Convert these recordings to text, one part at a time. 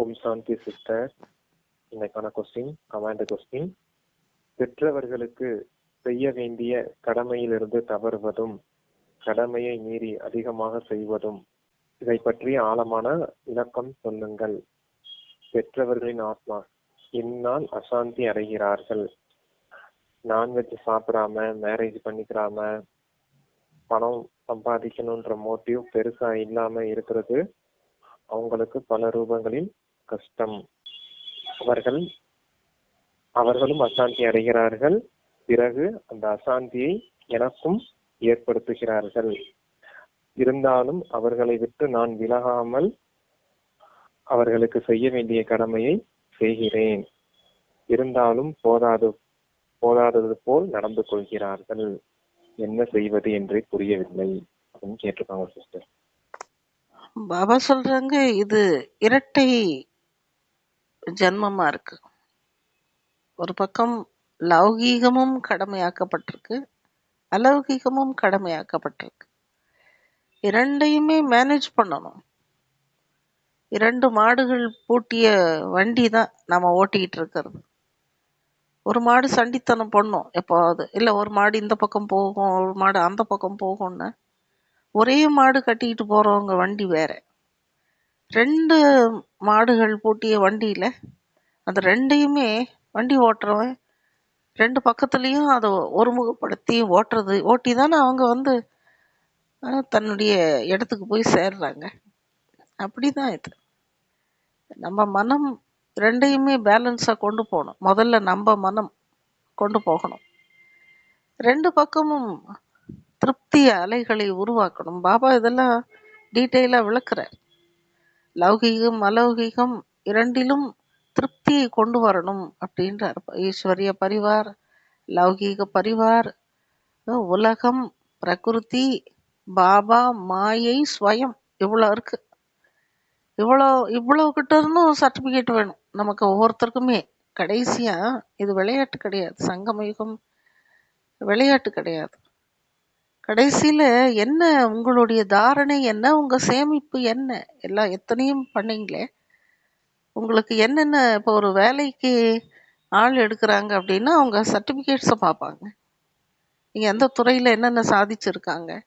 ஓம் Shanti sister. இன்னைக்கான question command question பெற்றவர்களுக்கு செய்ய வேண்டிய கடமையிலிருந்து தவறுவதும் கடமையை மீறி அதிகமாக செய்வதும் இதை பற்றி ஆழமான விளக்கம் சொல்லுங்கள். பெற்றவர்களின் ஆத்மா இந்நாள் அசாந்தி அடைகிறார்கள். நான்வெஜ் சாப்பிடாம மேரேஜ் பண்ணிக்கிறாம பணம் சம்பாதிக்கணுன்ற மோட்டிவ் பெருசா இல்லாம இருக்கிறது. அவங்களுக்கு பல ரூபங்களில் கஷ்டம். அவர்கள் அவர்களும் அசாந்தி அடைகிறார்கள். பிறகு அந்த அசாந்தியை எனக்கும் ஏற்படுத்துகிறார்கள். இருந்தாலும் அவர்களை விட்டு நான் விலகாமல் அவர்களுக்கு செய்ய வேண்டிய கடமையை செய்கிறேன். இருந்தாலும் போதாது போதாதது போல் நடந்து கொள்கிறார்கள். என்ன செய்வது என்றே புரியவில்லை. அப்படின்னு கேட்டிருக்காங்க சிஸ்டர் பாபா சொல்றாங்க இது இரட்டை ஜென்மமா இருக்கு. ஒரு பக்கம் லௌகீகமும் கடமையாக்கப்பட்டிருக்கு அலௌகீகமும் கடமையாக்கப்பட்டிருக்கு. இரண்டையுமே மேனேஜ் பண்ணணும். இரண்டு மாடுகள் பூட்டிய வண்டி தான் நம்ம ஓட்டிக்கிட்டு இருக்கிறது. ஒரு மாடு சண்டித்தனம் பண்ணும் எப்போவாது இல்லை ஒரு மாடு இந்த பக்கம் போகும் ஒரு மாடு அந்த பக்கம் போகும்னு. ஒரே மாடு கட்டிக்கிட்டு போகிறவங்க வண்டி வேற. ரெண்டு மாடுகள் பூட்டிய வண்டியில் அந்த ரெண்டையுமே வண்டி ஓட்டுறவன் ரெண்டு பக்கத்துலேயும் அதை ஒருமுகப்படுத்தி ஓட்டுறது. ஓட்டி தானே அவங்க வந்து தன்னுடைய இடத்துக்கு போய் சேர்றாங்க. அப்படி தான் இது. நம்ம மனம் ரெண்டையுமே பேலன்ஸாக கொண்டு போகணும். முதல்ல நம்ம மனம் கொண்டு போகணும். ரெண்டு பக்கமும் திருப்தி அலைகளை உருவாக்கணும். பாபா இதெல்லாம் டீட்டெயிலாக விளக்குறார். லௌகீகம் அலௌகீகம் இரண்டிலும் திருப்தியை கொண்டு வரணும் அப்படின்றார் ஈஸ்வரிய பரிவார் லௌகீக பரிவார். உலகம் பிரகிருதி பாபா மாயை ஸ்வயம் இவ்வளோ இருக்கு. இவ்வளோ இவ்வளோ கிட்ட இருந்தும் சர்டிஃபிகேட் வேணும். நமக்கு ஒவ்வொருத்தருக்குமே. கடைசியாக இது விளையாட்டு கிடையாது. சங்கமயுகம் விளையாட்டு கிடையாது. கடைசியில் என்ன உங்களுடைய தாரணை என்ன? உங்கள் சேமிப்பு என்ன? எல்லாம் எத்தனையும் பண்ணீங்களே? உங்களுக்கு என்னென்ன இப்போ ஒரு வேலைக்கு ஆள் எடுக்கிறாங்க அப்படின்னா அவங்க சர்டிஃபிகேட்ஸை பார்ப்பாங்க. நீங்கள் எந்த துறையில் என்னென்ன சாதிச்சிருக்காங்க?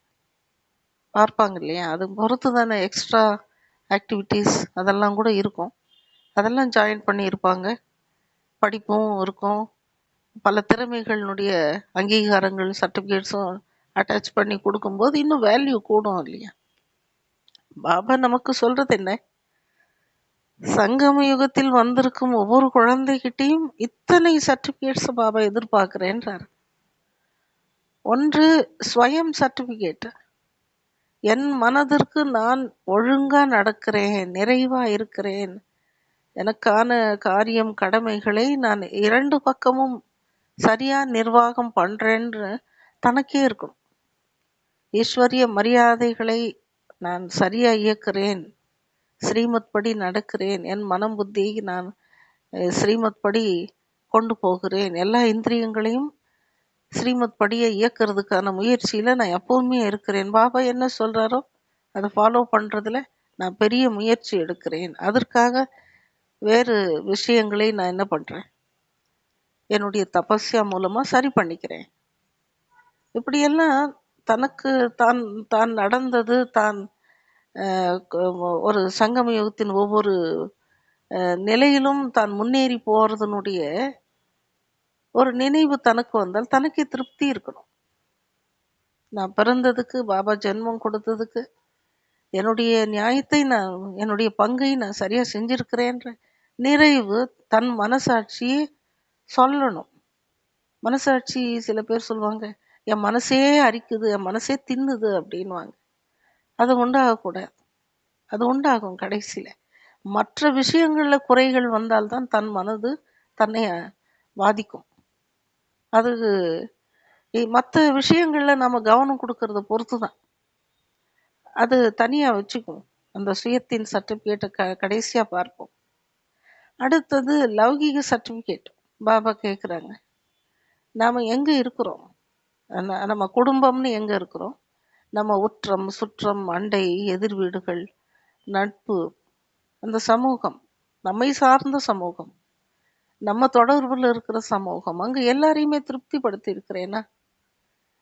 பார்ப்பாங்க இல்லையா? அது பொறுத்து தானே எக்ஸ்ட்ரா ஆக்டிவிட்டீஸ் அதெல்லாம் கூட இருக்கும். அதெல்லாம் ஜாயின் பண்ணியிருப்பாங்க. படிப்பும் இருக்கும். பல திறமைகளினுடைய அங்கீகாரங்கள் சர்டிஃபிகேட்ஸும் அட்டாச் பண்ணி கொடுக்கும்போது இன்னும் வேல்யூ கூடும் இல்லையா? பாபா நமக்கு சொல்றது என்ன? சங்கம யுகத்தில் வந்திருக்கும் ஒவ்வொரு குழந்தைகிட்டையும் இத்தனை சர்டிஃபிகேட்ஸ் பாபா எதிர்பார்க்குறேன்றார். ஒன்று ஸ்வயம் சர்டிஃபிகேட் என் மனதிற்கு நான் ஒழுங்காக நடக்கிறேன் நிறைவாக இருக்கிறேன். எனக்கான காரியம் கடமைகளை நான் இரண்டு பக்கமும் சரியாக நிர்வாகம் பண்ணுறேன்னு தனக்கே இருக்கணும். ஈஸ்வரிய மரியாதைகளை நான் சரியாக இயக்கிறேன். ஸ்ரீமத் படி நடக்கிறேன். என் மனம் புத்தியை நான் ஸ்ரீமத் படி கொண்டு போகிறேன். எல்லா இந்திரியங்களையும் ஸ்ரீமத் படியை இயக்கிறதுக்கான முயற்சியில் நான் எப்போவுமே இருக்கிறேன். பாபா என்ன சொல்கிறாரோ அதை ஃபாலோ பண்ணுறதுல நான் பெரிய முயற்சி எடுக்கிறேன். அதற்காக வேறு விஷயங்களை நான் என்ன பண்ணுறேன் என்னுடைய தபஸ்யா மூலமாக சரி பண்ணிக்கிறேன். இப்படியெல்லாம் தனக்கு தான் தான் நடந்தது தான் ஒரு சங்கம யுகத்தின் ஒவ்வொரு நிலையிலும் தான் முன்னேறி போகிறதுனுடைய ஒரு நினைவு தனக்கு வந்தால் தனக்கே திருப்தி இருக்கணும். நான் பிறந்ததுக்கு பாபா ஜென்மம் கொடுத்ததுக்கு என்னுடைய நியாயத்தை நான் என்னுடைய பங்கை நான் சரியாக செஞ்சிருக்கிறேன்ற நிறைவு தன் மனசாட்சியை சொல்லணும். மனசாட்சி சில பேர் சொல்லுவாங்க என் மனசே அரிக்குது என் மனசே தின்னுது அப்படின்வாங்க அது உண்டாகக்கூடாது. அது உண்டாகும் கடைசியில். மற்ற விஷயங்களில் குறைகள் வந்தால்தான் தன் மனது தன்னை பாதிக்கும் அது மற்ற விஷயங்களில் நம்ம கவனம் கொடுக்கறத பொறுத்து தான் அது தனியாக வச்சுக்கும் அந்த சுயத்தின் சர்டிஃபிகேட்டை க கடைசியாக பார்ப்போம். அடுத்தது லௌகீக சர்டிஃபிகேட் பாபா கேட்குறாங்க நாம் எங்கே இருக்கிறோம்? நம்ம குடும்பம்னு எங்கே இருக்கிறோம்? நம்ம உற்றம் சுற்றம் அண்டை எதிர் வீடுகள் நட்பு அந்த சமூகம் நம்மை சார்ந்த சமூகம் நம்ம தொடர்பில் இருக்கிற சமூகம் அங்கே எல்லாரையுமே திருப்திப்படுத்தி இருக்கிறேனா?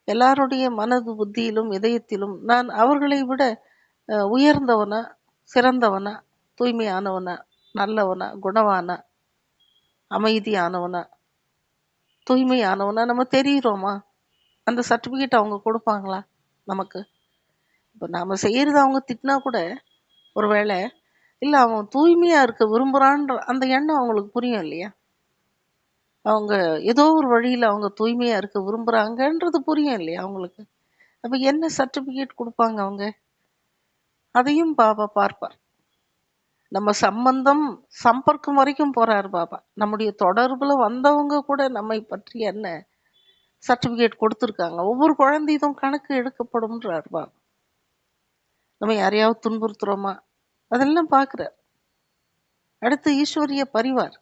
எல்லாருடைய மனது புத்தியிலும் இதயத்திலும் நான் அவர்களை விட உயர்ந்தவனா சிறந்தவனா தூய்மையானவனா நல்லவனா குணவானா அமைதியானவனா தூய்மையானவனா நம்ம தெரியுறோமா? அந்த சர்டிஃபிகேட் அவங்க கொடுப்பாங்களா நமக்கு? இப்போ நாம் செய்கிறது அவங்க திட்டினா கூட ஒருவேளை இல்லை அவன் தூய்மையாக இருக்க விரும்புகிறான்ற அந்த எண்ணம் அவங்களுக்கு புரியும் இல்லையா? அவங்க ஏதோ ஒரு வழியில் அவங்க தூய்மையாக இருக்க விரும்புகிறாங்கன்றது புரியும் இல்லையா அவங்களுக்கு? அப்போ என்ன சர்டிஃபிகேட் கொடுப்பாங்க அவங்க? அதையும் பாபா பார்ப்பார். நம்ம சம்பந்தம் சம்பர்க்கம் வரைக்கும் போகிறார் பாபா. நம்முடைய தொடர்பில் வந்தவங்க கூட நம்மை பற்றி என்ன சர்டிபிகேட் கொடுத்துருக்காங்க. ஒவ்வொரு குழந்தையும் கணக்கு எடுக்கப்படும்ன்றார் பாபு. நம்ம யாரையாவது துன்புறுத்துறோமா? அதெல்லாம் பார்க்குறார். அடுத்து ஈஸ்வரிய பரிவார்.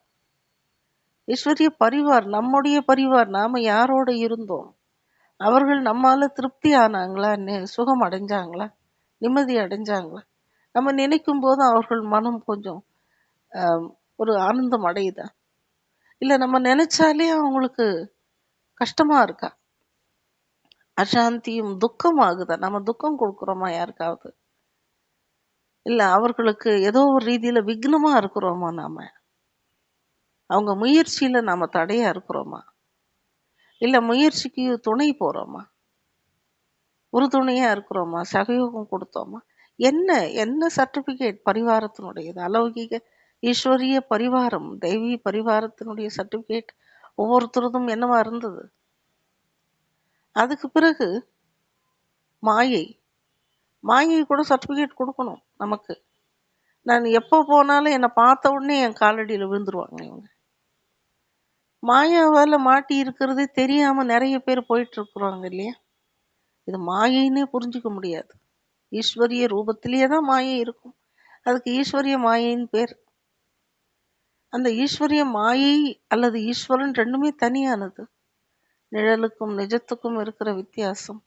ஈஸ்வரிய பரிவார் நம்முடைய பரிவார் நாம யாரோட இருந்தோம்? அவர்கள் நம்மால திருப்தி ஆனாங்களா? சுகம் அடைஞ்சாங்களா? நிம்மதி அடைஞ்சாங்களா? நம்ம நினைக்கும் போது அவர்கள் மனம் கொஞ்சம் ஒரு ஆனந்தம் அடையுதா? இல்லை நம்ம நினைச்சாலே அவங்களுக்கு கஷ்டமா இருக்கா? அசாந்தியும் துக்கம் ஆகுதா நம்ம துக்கம் கொடுக்குறோமா யாருக்காவது? இல்ல அவர்களுக்கு ஏதோ ஒரு ரீதியில விக்னமா இருக்கிறோமா நாம? அவங்க முயற்சியில நாம தடையா இருக்கிறோமா? இல்ல முயற்சிக்கு துணை போறோமா? உறுதுணையா இருக்கிறோமா? சகயோகம் கொடுத்தோமா? என்ன என்ன சர்டிபிகேட் பரிவாரத்தினுடையது? அலௌகிக ஈஸ்வரிய பரிவாரம் தெய்வீ பரிவாரத்தினுடைய சர்டிபிகேட் ஒவ்வொருத்தரதும் என்னவா இருந்தது? அதுக்கு பிறகு மாயை மாயை கூட சர்டிஃபிகேட் கொடுக்கணும் நமக்கு. நான் எப்போ போனாலும் என்னை பார்த்த உடனே என் காலடியில் விழுந்துருவாங்க இவங்க. மாயாவால் மாட்டி இருக்கிறதே தெரியாமல் நிறைய பேர் போயிட்டு இருக்கிறாங்க இல்லையா? இது மாயைன்னே புரிஞ்சுக்க முடியாது. ஈஸ்வரிய ரூபத்திலேயே தான் மாயை இருக்கும். அதுக்கு ஈஸ்வரிய மாயைன்னு பேர். அந்த ஈஸ்வரிய மாயை அல்லது ஈஸ்வரன் ரெண்டுமே தனியானது. நிழலுக்கும் நிஜத்துக்கும் இருக்கிற வித்தியாசம்.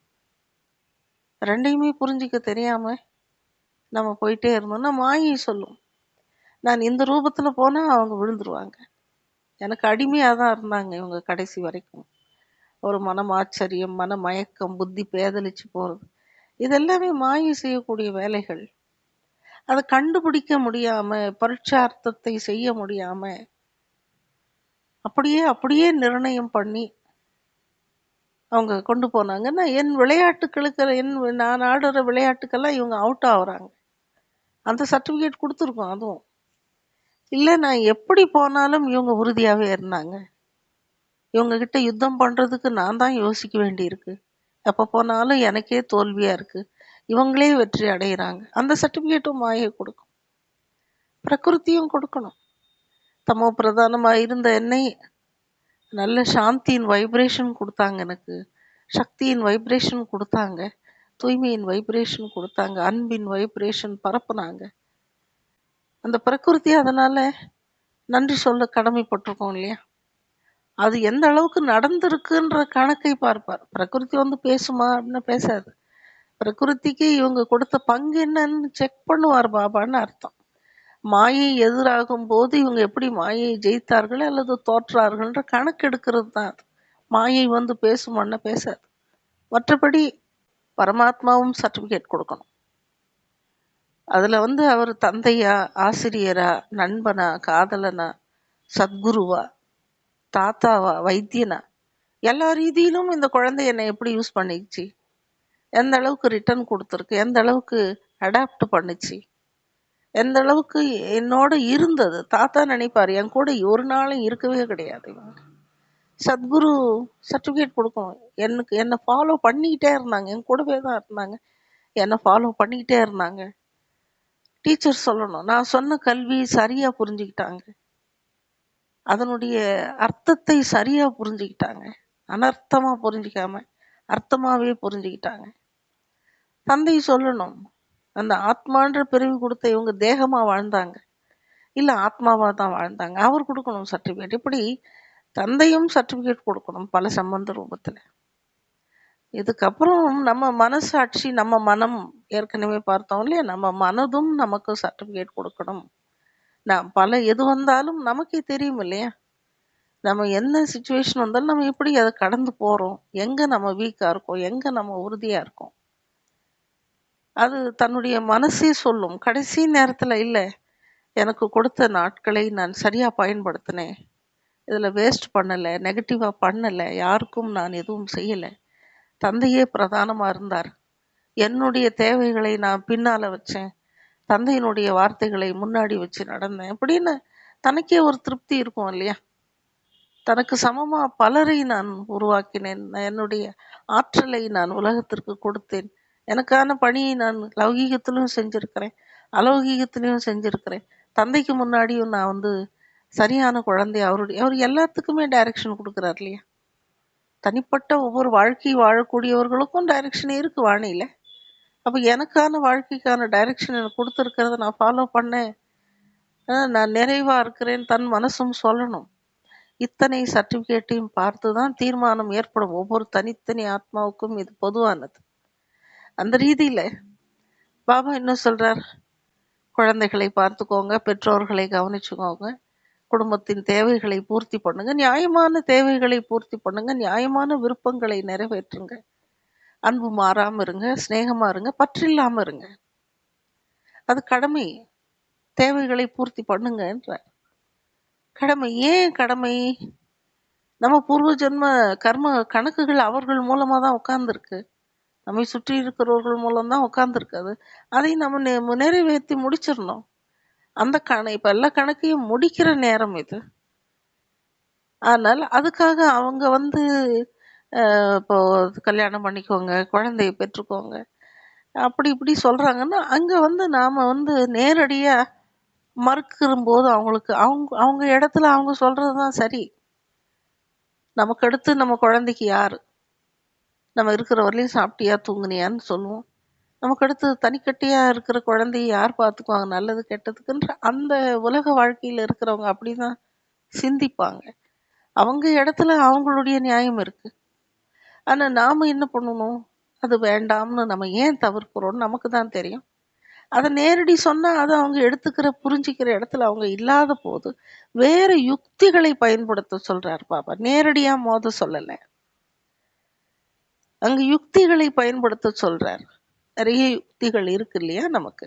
ரெண்டையுமே புரிஞ்சிக்க தெரியாம நம்ம போயிட்டே இருந்தோம்னா மாயை சொல்லும். நான் இந்த ரூபத்துல போனா அவங்க விழுந்துருவாங்க. எனக்கு அடிமையாக தான் இருந்தாங்க இவங்க கடைசி வரைக்கும். ஒரு மனம் ஆச்சரியம் மன மயக்கம் புத்தி பேதலிச்சு போறது. இதெல்லாமே மாயை செய்யக்கூடிய வேலைகள். அதை கண்டுபிடிக்க முடியாம பரீட்சார்த்தத்தை செய்ய முடியாம அப்படியே அப்படியே நிர்ணயம் பண்ணி அவங்க கொண்டு போனாங்கன்னா என் விளையாட்டுகளுக்கு என் நான் ஆடுற விளையாட்டுக்கெல்லாம் இவங்க அவுட் ஆகுறாங்க. அந்த சர்டிஃபிகேட் கொடுத்துருக்கோம் அதுவும். இல்லை நான் எப்படி போனாலும் இவங்க உறுதியாகவே இருந்தாங்க. இவங்க கிட்ட யுத்தம் பண்ணுறதுக்கு நான் தான் யோசிக்க வேண்டியிருக்கு. எப்போ போனாலும் எனக்கே தோல்வியாக இருக்குது இவங்களே வெற்றி அடைகிறாங்க அந்த சர்டிஃபிகேட்டும் மாயை கொடுக்கும். பிரகிருத்தியும் கொடுக்கணும். தமோ பிரதானமாக இருந்த என்னை நல்ல சாந்தியின் வைப்ரேஷன் கொடுத்தாங்க எனக்கு. சக்தியின் வைப்ரேஷன் கொடுத்தாங்க. தூய்மையின் வைப்ரேஷன் கொடுத்தாங்க. அன்பின் வைப்ரேஷன் பரப்புனாங்க. அந்த பிரகிருதி அதனால் நன்றி சொல்ல கடமைப்பட்டிருக்கோம் இல்லையா? அது எந்த அளவுக்கு நடந்திருக்குன்ற கணக்கை பார்ப்பார். பிரகிருதி வந்து பேசுமா? அப்படின்னு பேசாது. பிரகிருதிக்கு இவங்க கொடுத்த பங்கு என்னன்னு செக் பண்ணுவார் பாபான்னு அர்த்தம். மாயை எதிராகும் போது இவங்க எப்படி மாயை ஜெயித்தார்கள் அல்லது தோற்றார்கள்ன்ற கணக்கு எடுக்கிறது தான் அது. மாயை வந்து பேசுமான்னு பேசாது. மற்றபடி பரமாத்மாவும் சர்டிஃபிகேட் கொடுக்கணும். அதில் வந்து அவர் தந்தையா ஆசிரியரா நண்பனா காதலனா சத்குருவா தாத்தாவா வைத்தியனா எல்லா ரீதியிலும் இந்த குழந்தை என்னை எப்படி யூஸ் பண்ணிச்சு எந்த அளவுக்கு ரிட்டர்ன் கொடுத்துருக்கு எந்த அளவுக்கு அடாப்ட் பண்ணுச்சு எந்த அளவுக்கு என்னோட இருந்தது. தாத்தா நினைப்பார் என் கூட ஒரு நாளும் இருக்கவே கிடையாது இவங்க சத்குரு சர்டிஃபிகேட் கொடுக்கணும் எனக்கு என்னை ஃபாலோ பண்ணிக்கிட்டே இருந்தாங்க. என் கூடவே தான் இருந்தாங்க. என்னை ஃபாலோ பண்ணிக்கிட்டே இருந்தாங்க. டீச்சர் சொல்லணும். நான் சொன்ன கல்வி சரியாக புரிஞ்சுக்கிட்டாங்க. அதனுடைய அர்த்தத்தை சரியாக புரிஞ்சுக்கிட்டாங்க. அனர்த்தமாக புரிஞ்சிக்காம அர்த்தமாகவே புரிஞ்சுக்கிட்டாங்க. தந்தை சொல்லணும். அந்த ஆத்மான்ற பிறவி கொடுத்த இவங்க தேகமா வாழ்ந்தாங்க. இல்ல ஆத்மாவா தான் வாழ்ந்தாங்க. அவர் கொடுக்கணும் சர்டிபிகேட் இப்படி தந்தையும் சர்டிபிகேட் கொடுக்கணும் பல சம்பந்த ரூபத்துல. இதுக்கப்புறம் நம்ம மனசாட்சி நம்ம மனம் ஏற்கனவே பார்த்தோம் இல்லையா? நம்ம மனதும் நமக்கு சர்டிபிகேட் கொடுக்கணும். நான் பல எது வந்தாலும் நமக்கே தெரியும் இல்லையா? நம்ம என்ன சுச்சுவேஷன் வந்தாலும் நம்ம எப்படி அதை கடந்து போகிறோம் எங்கே நம்ம வீக்காக இருக்கோம்? எங்கே நம்ம உறுதியாக இருக்கோம்? அது தன்னுடைய மனசே சொல்லும். கடைசி நேரத்தில் இல்லை எனக்கு கொடுத்த நாட்களை நான் சரியாக பயன்படுத்தினேன். இதில் வேஸ்ட் பண்ணலை நெகட்டிவாக பண்ணலை யாருக்கும் நான் எதுவும் செய்யலை. தந்தையே பிரதானமாக இருந்தார். என்னுடைய தேவைகளை நான் பின்னால் வச்சேன். தந்தையினுடைய வார்த்தைகளை முன்னாடி வச்சு நடந்தேன். அப்படின்னு தனக்கே ஒரு திருப்தி இருக்கும் இல்லையா? தனக்கு சமமாக பலரை நான் உருவாக்கினேன். நான் என்னுடைய ஆற்றலை நான் உலகத்திற்கு கொடுத்தேன். எனக்கான பணியை நான் லௌகீகத்திலும் செஞ்சுருக்கிறேன் அலௌகீகத்திலையும் செஞ்சுருக்கிறேன். தந்தைக்கு முன்னாடியும் நான் வந்து சரியான குழந்தை அவருடைய அவர் எல்லாத்துக்குமே டைரக்ஷன் கொடுக்குறார் இல்லையா? தனிப்பட்ட ஒவ்வொரு வாழ்க்கை வாழக்கூடியவர்களுக்கும் டைரக்ஷன் இருக்கு வாணியில் அப்போ எனக்கான வாழ்க்கைக்கான டைரக்ஷன் எனக்கு கொடுத்துருக்கிறத நான் ஃபாலோ பண்ணேன். நான் நிறைவாக இருக்கிறேன் தன் மனசும் சொல்லணும். இத்தனை சர்டிஃபிகேட்டையும் பார்த்து தான் தீர்மானம் ஏற்படும். ஒவ்வொரு தனித்தனி ஆத்மாவுக்கும் இது பொதுவானது. அந்த ரீதியில் பாபா என்ன சொல்கிறார் குழந்தைகளை பார்த்துக்கோங்க பெற்றோர்களை கவனிச்சுக்கோங்க குடும்பத்தின் தேவைகளை பூர்த்தி பண்ணுங்க நியாயமான தேவைகளை பூர்த்தி பண்ணுங்க நியாயமான விருப்பங்களை நிறைவேற்றுங்க. அன்பு மாறாம இருங்க சிநேகமா இருங்க பற்றில்லாமல் இருங்க. அது கடமை. தேவைகளை பூர்த்தி பண்ணுங்கன்ற கடமை ஏன் கடமை? நம்ம பூர்வ ஜென்ம கர்ம கணக்குகள் அவர்கள் மூலமாக தான் உட்கார்ந்துருக்கு. நம்மை சுற்றி இருக்கிறவர்கள் மூலம் தான் உட்காந்துருக்காது அதையும் அதை நம்ம நெ- நிறைவேற்றி முடிச்சிடணும். அந்த கண இப்போ எல்லா கணக்கையும் முடிக்கிற நேரம் இது. ஆனால் அதுக்காக அவங்க வந்து இப்போ கல்யாணம் பண்ணிக்கோங்க குழந்தைய பெற்றுக்கோங்க அப்படி இப்படி சொல்கிறாங்கன்னா அங்கே வந்து நாம் வந்து நேரடியாக மறுக்கிறும்போது அவங்களுக்கு அவங்க அவங்க இடத்துல அவங்க சொல்கிறது தான் சரி. நமக்கு அடுத்து நம்ம குழந்தைக்கு யார்? நம்ம இருக்கிற வரலையும் சாப்பிட்டியா தூங்குனியான்னு சொல்லுவோம். நமக்கு அடுத்து தனிக்கட்டியா இருக்கிற குழந்தைய யார் பார்த்துக்குவாங்க? நல்லது கெட்டதுக்குன்ற அந்த உலக வாழ்க்கையில் இருக்கிறவங்க அப்படிதான் சிந்திப்பாங்க. அவங்க இடத்துல அவங்களுடைய நியாயம் இருக்கு. ஆனால் நாம் என்ன பண்ணணும்? அது வேண்டாம்னு நம்ம ஏன் தவிர்க்கிறோம்னு நமக்கு தான் தெரியும். அதை நேரடி சொன்னால் அதை அவங்க எடுத்துக்கிற புரிஞ்சுக்கிற இடத்துல அவங்க இல்லாத போது வேற யுக்திகளை பயன்படுத்த சொல்றார் பாபா. நேரடியாக மோத சொல்லலை. அங்கே யுக்திகளை பயன்படுத்த சொல்றார். நிறைய யுக்திகள் இருக்கு இல்லையா நமக்கு?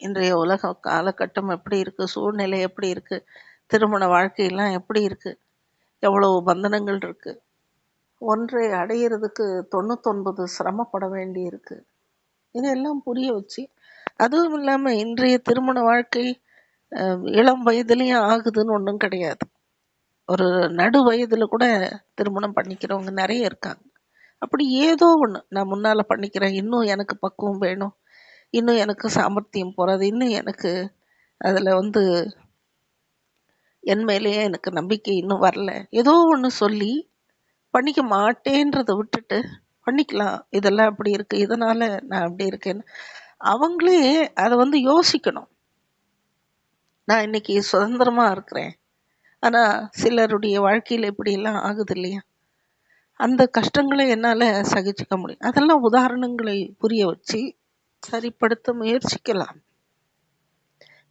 இன்றைய உலக காலகட்டம் எப்படி இருக்கு? சூழ்நிலை எப்படி இருக்கு? திருமண வாழ்க்கையெல்லாம் எப்படி இருக்கு? எவ்வளவு பந்தனங்கள் இருக்கு? ஒன்றை அடையிறதுக்கு தொண்ணூத்தொன்பது சிரமப்பட வேண்டி இருக்கு. இதெல்லாம் புரிய வச்சு அதுவும் இல்லாமல் இன்றைய திருமண வாழ்க்கை இளம் வயதுலேயும் ஆகுதுன்னு ஒன்றும் கிடையாது. ஒரு நடு வயதில் கூட திருமணம் பண்ணிக்கிறவங்க நிறைய இருக்காங்க. அப்படி ஏதோ ஒன்று நான் முன்னால் பண்ணிக்கிறேன். இன்னும் எனக்கு பக்குவம் வேணும். இன்னும் எனக்கு சாமர்த்தியம் போகிறது இன்னும் எனக்கு அதில் வந்து என் மேலேயே எனக்கு நம்பிக்கை இன்னும் வரல. ஏதோ ஒன்று சொல்லி பண்ணிக்க மாட்டேன்றதை விட்டுட்டு பண்ணிக்கலாம். இதெல்லாம் அப்படி இருக்குது இதனால் நான் அப்படி இருக்கேன்னு. அவங்களே அதை வந்து யோசிக்கணும். நான் இன்னைக்கு சுதந்திரமாக இருக்கிறேன். ஆனால் சிலருடைய வாழ்க்கையில் இப்படியெல்லாம் ஆகுது இல்லையா? அந்த கஷ்டங்களை என்னால் சகிச்சுக்க முடியும். அதெல்லாம் உதாரணங்களை புரிய வச்சு சரிப்படுத்த முயற்சிக்கலாம்.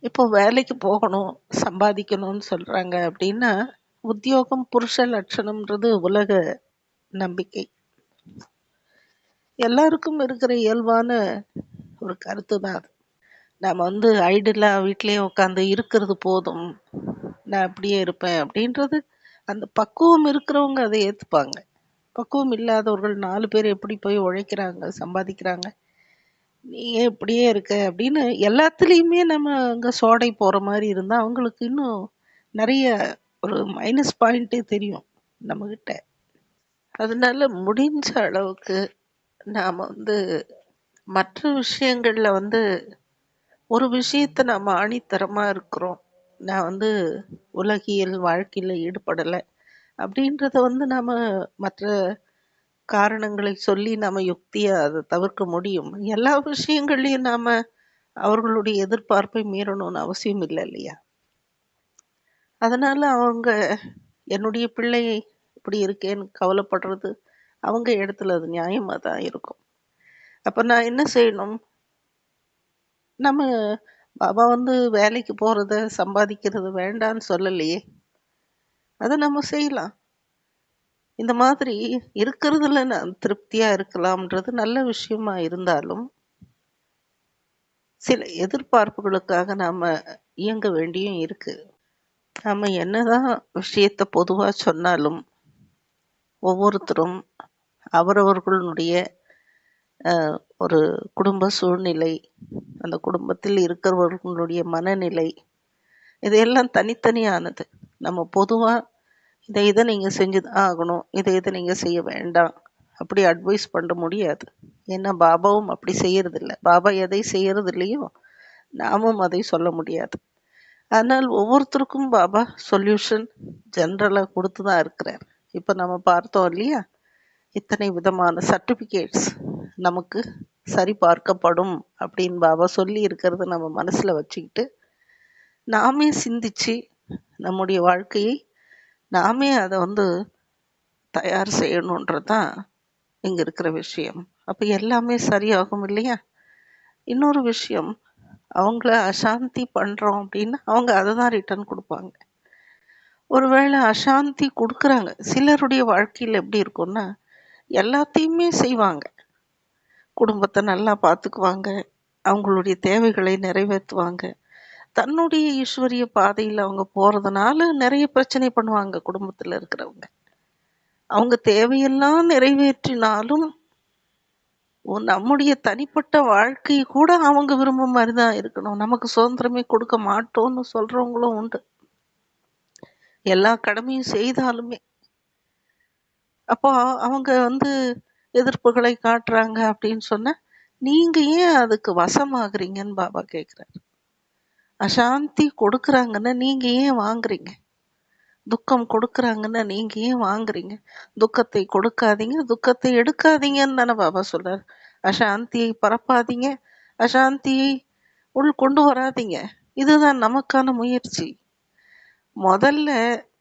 இப்போ வேலைக்கு போகணும் சம்பாதிக்கணும்னு சொல்கிறாங்க அப்படின்னா உத்தியோகம் புருஷ லட்சணம்ன்றது உலக நம்பிக்கை. எல்லாருக்கும் இருக்கிற இயல்பான ஒரு கருத்து தான் அது. நம்ம வந்து ஐடியலா வீட்டிலேயே உட்காந்து இருக்கிறது போதும் நான் அப்படியே இருப்பேன் அப்படின்றது அந்த பக்குவம் இருக்கிறவங்க அதை ஏற்றுப்பாங்க பக்குவம் இல்லாதவர்கள் நாலு பேர் எப்படி போய் உழைக்கிறாங்க சம்பாதிக்கிறாங்க? நீ ஏன் இப்படியே இருக்க? அப்படின்னு எல்லாத்துலேயுமே நம்ம அங்கே சோடை போகிற மாதிரி இருந்தால் அவங்களுக்கு இன்னும் நிறைய ஒரு மைனஸ் பாயிண்ட்டே தெரியும் நம்மக்கிட்ட அதனால முடிஞ்ச அளவுக்கு நாம் வந்து மற்ற விஷயங்களில் வந்து ஒரு விஷயத்தை நம்ம ஆணித்தரமாக இருக்கிறோம். நான் வந்து உலகியல் வாழ்க்கையில் ஈடுபடலை. அப்படின்றத வந்து நாம் மற்ற காரணங்களை சொல்லி நம்ம யுக்தியை அதை தவிர்க்க முடியும். எல்லா விஷயங்கள்லையும் நாம் அவர்களுடைய எதிர்பார்ப்பை மீறணும்னு அவசியம் இல்லை இல்லையா? அதனால அவங்க என்னுடைய பிள்ளை இப்படி இருக்கேன்னு கவலைப்படுறது அவங்க இடத்துல அது நியாயமாக தான் இருக்கும். அப்போ நான் என்ன செய்யணும்? நம்ம பாபா வந்து வேலைக்கு போகிறத சம்பாதிக்கிறது வேண்டான்னு சொல்லலையே. அதை நம்ம செய்யலாம். இந்த மாதிரி இருக்கிறதுல நான் திருப்தியாக இருக்கலாம்ன்றது நல்ல விஷயமா இருந்தாலும் சில எதிர்பார்ப்புகளுக்காக நாம் இயங்க வேண்டியும் இருக்கு. நாம என்னதான் விஷயத்த பொதுவாக சொன்னாலும் ஒவ்வொருத்தரும் அவரவர்களுடைய அஹ், ஒரு குடும்ப சூழ்நிலை அந்த குடும்பத்தில் இருக்கிறவர்களுடைய மனநிலை இதையெல்லாம் தனித்தனியானது. நம்ம பொதுவாக இதை இதை நீங்கள் செஞ்சு தான் ஆகணும். இதை இதை நீங்கள் செய்ய வேண்டாம். அப்படி அட்வைஸ் பண்ண முடியாது. ஏன்னா பாபாவும் அப்படி செய்யறதில்ல. பாபா எதை செய்யறது இல்லையோ நாமும் அதை சொல்ல முடியாது. ஆனால் ஒவ்வொருத்தருக்கும் பாபா சொல்யூஷன் ஜென்ரலாக கொடுத்து தான் இருக்கிறார். இப்போ நம்ம பார்த்தோம் இல்லையா? இத்தனை விதமான சர்டிஃபிகேட்ஸ் நமக்கு சரி பார்க்கப்படும் அப்படின்னு பாபா சொல்லி இருக்கிறத நம்ம மனசில் வச்சுக்கிட்டு நாமே சிந்திச்சு நம்முடைய வாழ்க்கையை நாமே அதை வந்து தயார் செய்யணுன்றது தான் இங்கே இருக்கிற விஷயம். அப்போ எல்லாமே சரியாகும் இல்லையா? இன்னொரு விஷயம் அவங்கள அசாந்தி பண்ணுறோம் அப்படின்னா அவங்க அதை தான் ரிட்டர்ன் கொடுப்பாங்க. ஒருவேளை அசாந்தி கொடுக்குறாங்க சிலருடைய வாழ்க்கையில் எப்படி இருக்கும்னா எல்லாத்தையுமே செய்வாங்க. குடும்பத்தை நல்லா பார்த்துக்குவாங்க அவங்களுடைய தேவைகளை நிறைவேற்றுவாங்க. தன்னுடைய ஈஸ்வரிய பாதையில் அவங்க போகிறதுனால நிறைய பிரச்சனை பண்ணுவாங்க குடும்பத்தில் இருக்கிறவங்க. அவங்க தேவையெல்லாம் நிறைவேற்றினாலும் நம்முடைய தனிப்பட்ட வாழ்க்கை கூட அவங்க விரும்ப மாதிரி தான் இருக்கணும். நமக்கு சுதந்திரமே கொடுக்க மாட்டோம்னு சொல்றவங்களும் உண்டு. எல்லா கடமையும் செய்தாலுமே. அப்போ அவங்க வந்து எதிர்ப்புகளை காட்டுறாங்க அப்படின்னு சொன்னா நீங்க ஏன் அதுக்கு வசமாகறீங்கன்னு பாபா கேட்குறாரு அசாந்தி கொடுக்குறாங்கன்னா நீங்கள் ஏன் வாங்குறீங்க? துக்கம் கொடுக்குறாங்கன்னா நீங்கள் ஏன் வாங்குறீங்க? துக்கத்தை கொடுக்காதீங்க துக்கத்தை எடுக்காதீங்கன்னு தானே பாபா சொல்கிறார் அசாந்தியை பரப்பாதீங்க அசாந்தியை உள் கொண்டு வராதீங்க. இதுதான் நமக்கான முயற்சி. முதல்ல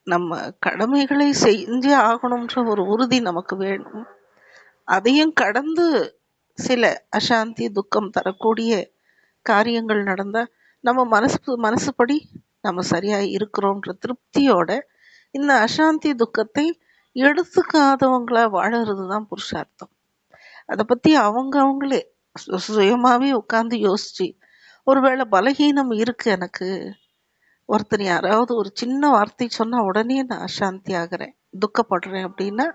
நம்ம கடமைகளை செஞ்சே ஆகணுன்ற ஒரு உறுதி நமக்கு வேணும். அதையும் கடந்து சில அசாந்தி துக்கம் தரக்கூடிய காரியங்கள் நடந்தால் நம்ம மனசு மனசுப்படி நம்ம சரியாக இருக்கிறோன்ற திருப்தியோட இந்த அசாந்தி துக்கத்தை எடுத்துக்காதவங்களா வாழறது தான் புருஷார்த்தம். அதை பற்றி அவங்க அவங்களே சுயமாகவே உட்காந்து யோசிச்சு ஒருவேளை பலகீனம் இருக்கு எனக்கு. ஒருத்தர் யாராவது ஒரு சின்ன வார்த்தை சொன்னால் உடனே நான் அசாந்தி ஆகுறேன் துக்கப்படுறேன் அப்படின்னா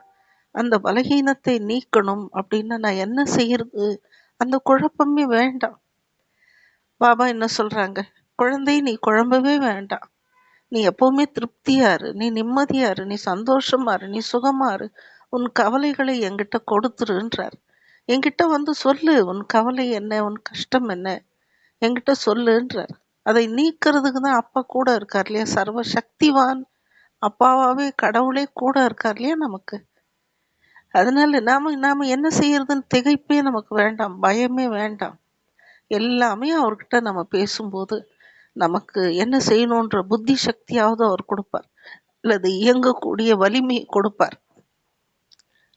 அந்த பலகீனத்தை நீக்கணும் அப்படின்னா நான் என்ன செய்யறது? அந்த குழப்பமே வேண்டாம். பாபா என்ன சொல்றாங்க? குழந்தை நீ குழம்பவே வேண்டாம். நீ எப்பவுமே திருப்தியாரு. நீ நிம்மதியாரு. நீ சந்தோஷமாரு. நீ சுகமாரு. உன் கவலைகளை என்கிட்ட கொடுத்துருன்றார். என்கிட்ட வந்து சொல்லு உன் கவலை என்ன? உன் கஷ்டம் என்ன? என்கிட்ட சொல்லுன்றார். அதை நீக்கிறதுக்கு தான் அப்பா கூட இருக்கார் இல்லையா? சர்வ சக்திவான் அப்பாவாவே கடவுளே கூட இருக்கார் இல்லையா நமக்கு? அதனால நாம நாம என்ன செய்யறதுன்னு திகைப்பே நமக்கு வேண்டாம். பயமே வேண்டாம். எல்லாமே அவர்கிட்ட நம்ம பேசும்போது நமக்கு என்ன செய்யணுன்ற புத்தி சக்தியாவது அவர் கொடுப்பார். அல்லது இயங்கக்கூடிய வலிமை கொடுப்பார்.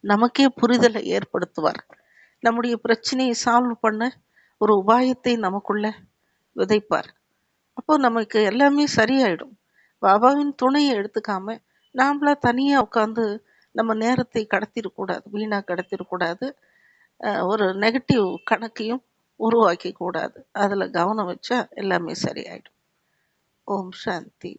நமக்கே புரிதலை ஏற்படுத்துவார். நம்முடைய பிரச்சனையை சால்வ் பண்ண ஒரு உபாயத்தை நமக்குள்ள விதைப்பார். அப்போ நமக்கு எல்லாமே சரியாயிடும். பாபாவின் துணையை எடுத்துக்காம நாமளா தனியா உட்காந்து நம்ம நேரத்தை கடத்திடக்கூடாது வீணா கடத்திடக்கூடாது. ஒரு நெகட்டிவ் கணக்கையும் உருவாக்கி கூடாது. அதுல கவனம் வச்சா எல்லாமே சரியாயிடும். ஓம் சாந்தி.